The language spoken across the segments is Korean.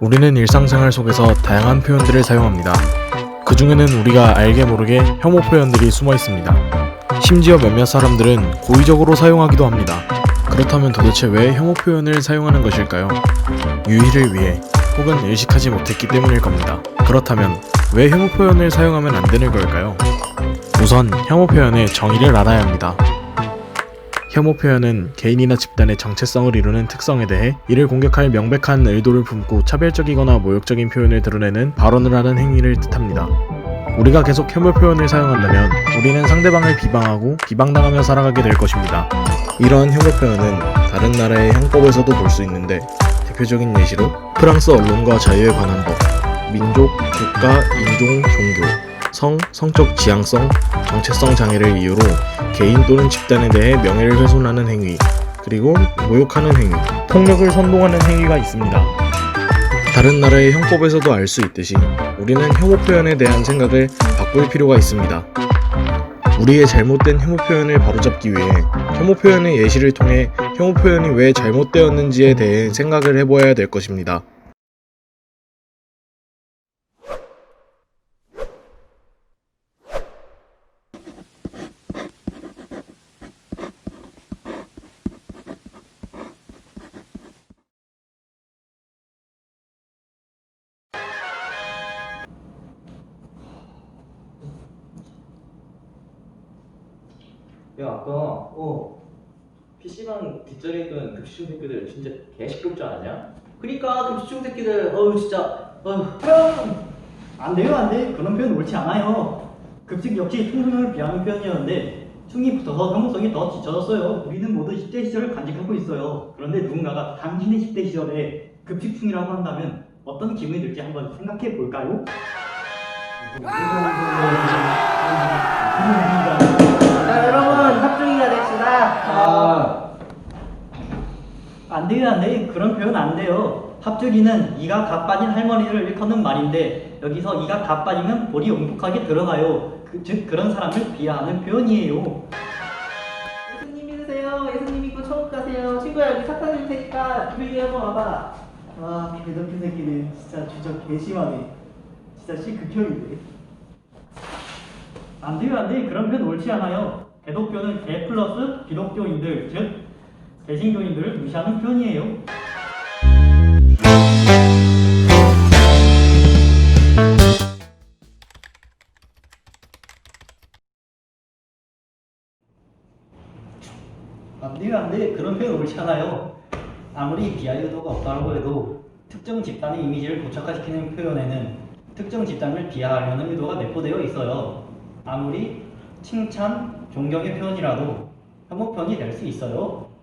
우리는 일상생활 속에서 다양한 표현들을 사용합니다. 그 중에는 우리가 알게 모르게 혐오 표현들이 숨어 있습니다. 심지어 몇몇 사람들은 고의적으로 사용하기도 합니다. 그렇다면 도대체 왜 혐오 표현을 사용하는 것일까요? 유의를 위해 혹은 의식하지 못했기 때문일 겁니다. 그렇다면 왜 혐오 표현을 사용하면 안 되는 걸까요? 우선 혐오 표현의 정의를 알아야 합니다. 혐오 표현은 개인이나 집단의 정체성을 이루는 특성에 대해 이를 공격할 명백한 의도를 품고 차별적이거나 모욕적인 표현을 드러내는 발언을 하는 행위를 뜻합니다. 우리가 계속 혐오 표현을 사용한다면 우리는 상대방을 비방하고 비방당하며 살아가게 될 것입니다. 이러한 혐오 표현은 다른 나라의 형법에서도 볼 수 있는데 대표적인 예시로 프랑스 언론과 자유에 관한 법, 민족, 국가, 인종, 종교, 성, 성적 지향성, 정체성 장애를 이유로 개인 또는 집단에 대해 명예를 훼손하는 행위, 그리고 모욕하는 행위, 폭력을 선동하는 행위가 있습니다. 다른 나라의 형법에서도 알 수 있듯이 우리는 혐오 표현에 대한 생각을 바꿀 필요가 있습니다. 우리의 잘못된 혐오 표현을 바로잡기 위해 혐오 표현의 예시를 통해 혐오 표현이 왜 잘못되었는지에 대해 생각을 해보아야 될 것입니다. 야 아까 어 PC방 뒷자리에 있던 급식중 새끼들 진짜 개시끄럽지 않았냐? 그니까 급식중 새끼들 어우 진짜 어휴 안 돼요, 안 돼. 그런 표현 옳지 않아요. 급식 역시 충성을 비하는 표현이었는데 충이 붙어서 혐오성이 더 짙어졌어요. 우리는 모두 10대 시절을 간직하고 있어요. 그런데 누군가가 당신의 10대 시절에 급식충이라고 한다면 어떤 기분이 들지 한번 생각해 볼까요? 돼요, 안 돼. 그런 표현 안 돼요. 합주기는 이가 가 빠진 할머니를 일컫는 말인데 여기서 이가 가 빠지면 볼이 옹독하게 들어가요. 그, 즉 그런 사람을 비하하는 표현이에요. 예수님 믿으세요 예수님 믿고 천국 가세요 친구야 여기 사탕 줄 테니까 불리 한번 와봐 아, 개덕기 새끼들 진짜 주적 개심하네. 진짜 시극혐인데. 안 돼요, 안 돼. 그런 표현 옳지 않아요. 개독교는 개 플러스 기독교인들, 즉 개신교인들을 무시하는 표현이에요. 안 돼요, 안 돼. 그런 표현 옳지 않아요. 아무리 비하의 의도가 없다고 해도 특정 집단의 이미지를 고착화시키는 표현에는 특정 집단을 비하하려는 의도가 내포되어 있어요. 아무리 칭찬, 존경의 표현이라도 혐오 표현이 될 수 있어요.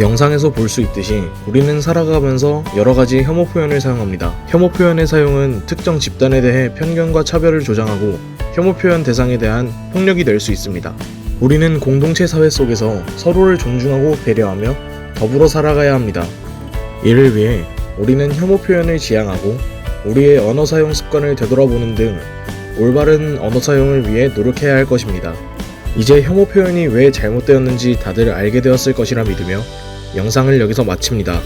영상에서 볼 수 있듯이 우리는 살아가면서 여러 가지 혐오 표현을 사용합니다. 혐오 표현의 사용은 특정 집단에 대해 편견과 차별을 조장하고 혐오 표현 대상에 대한 폭력이 될 수 있습니다. 우리는 공동체 사회 속에서 서로를 존중하고 배려하며 더불어 살아가야 합니다. 이를 위해 우리는 혐오 표현을 지양하고 우리의 언어 사용 습관을 되돌아보는 등 올바른 언어 사용을 위해 노력해야 할 것입니다. 이제 혐오 표현이 왜 잘못되었는지 다들 알게 되었을 것이라 믿으며 영상을 여기서 마칩니다.